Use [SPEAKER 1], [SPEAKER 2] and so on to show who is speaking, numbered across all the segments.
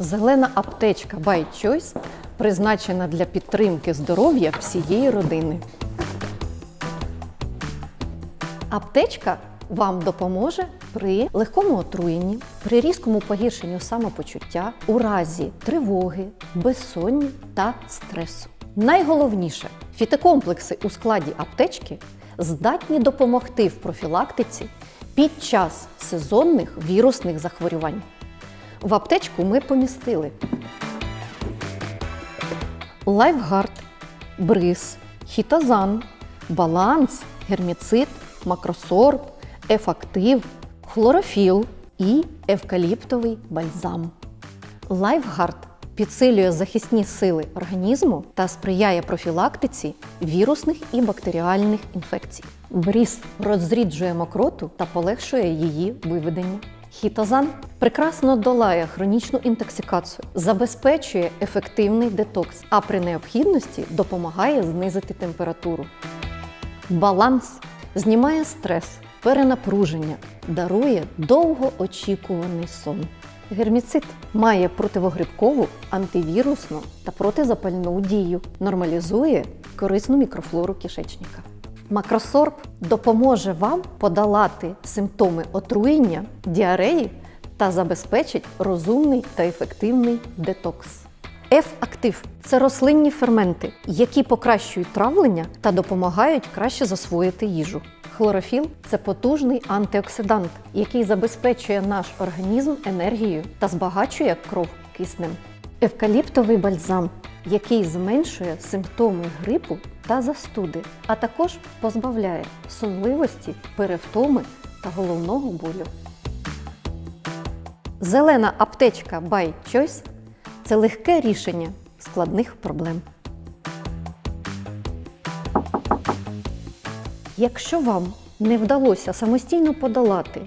[SPEAKER 1] Зелена аптечка By Choice призначена для підтримки здоров'я всієї родини. Аптечка вам допоможе при легкому отруєнні, при різкому погіршенню самопочуття, у разі тривоги, безсонні та стресу. Найголовніше, фітокомплекси у складі аптечки здатні допомогти в профілактиці під час сезонних вірусних захворювань. В аптечку ми помістили лайфгард, бриз, хітозан, баланс, герміцид, макросорб, ефактив, хлорофіл і евкаліптовий бальзам. Лайфгард підсилює захисні сили організму та сприяє профілактиці вірусних і бактеріальних інфекцій. Бріз розріджує мокроту та полегшує її виведення. Хітозан прекрасно долає хронічну інтоксикацію, забезпечує ефективний детокс, а при необхідності допомагає знизити температуру. Баланс знімає стрес, перенапруження, дарує довгоочікуваний сон. Герміцид має противогрибкову, антивірусну та протизапальну дію, нормалізує корисну мікрофлору кишечника. Макросорб допоможе вам подолати симптоми отруєння, діареї та забезпечить розумний та ефективний детокс. F-актив це рослинні ферменти, які покращують травлення та допомагають краще засвоїти їжу. Хлорофіл це потужний антиоксидант, який забезпечує наш організм енергією та збагачує кров киснем. Евкаліптовий бальзам, який зменшує симптоми грипу та застуди, а також позбавляє сонливості, перевтоми та головного болю. Зелена аптечка By Choice – це легке рішення складних проблем. Якщо вам не вдалося самостійно подолати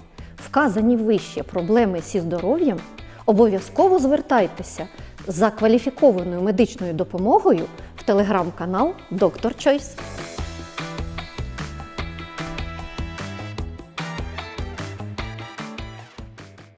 [SPEAKER 1] вказані вище проблеми зі здоров'ям, обов'язково звертайтеся за кваліфікованою медичною допомогою в телеграм-канал Доктор Чойс.